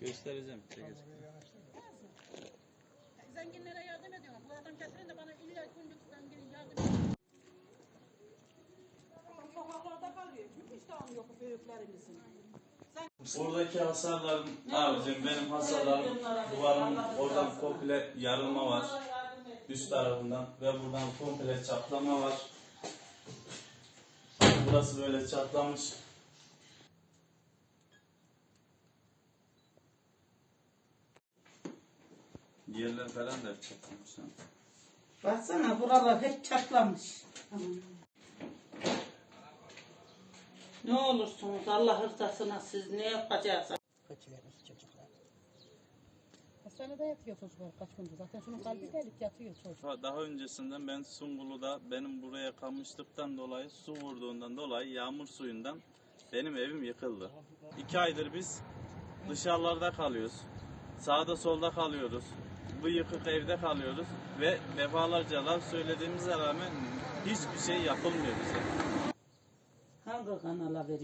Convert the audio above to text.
Göstereceğim. çekeceğim. Zenginlere yardım ediyorum. Bu adam getirin de bana illa günlük zengin yardım edin. Sokaklarda kalıyor. Çünkü iştahım yok büyüklerimizin. Buradaki hasarlarım abicim benim hasarlarım duvarın oradan komple yarılma var. Üst tarafından ve buradan komple çatlama var. Burası böyle çatlamış. Yerler falan da çatlamış. ha. Baksana buralar hep çatlamış. Ne olursunuz Allah rızasına siz ne yapacaksınız? Kötülerimiz çocuklar. Hastanede yatıyor çocuklar kaç gündür. Zaten şunun kalbi delik yatıyor çocuk. Ha, Daha öncesinden ben Sungulu'da benim buraya kalmışlıktan dolayı su vurduğundan dolayı yağmur suyundan benim evim yıkıldı. İki aydır biz dışarılarda kalıyoruz. Sağda solda kalıyoruz. Bu yıkık evde kalıyoruz ve defalarca laf söylediğimize rağmen hiçbir şey yapılmıyor bize. Hangi kanala veriyor?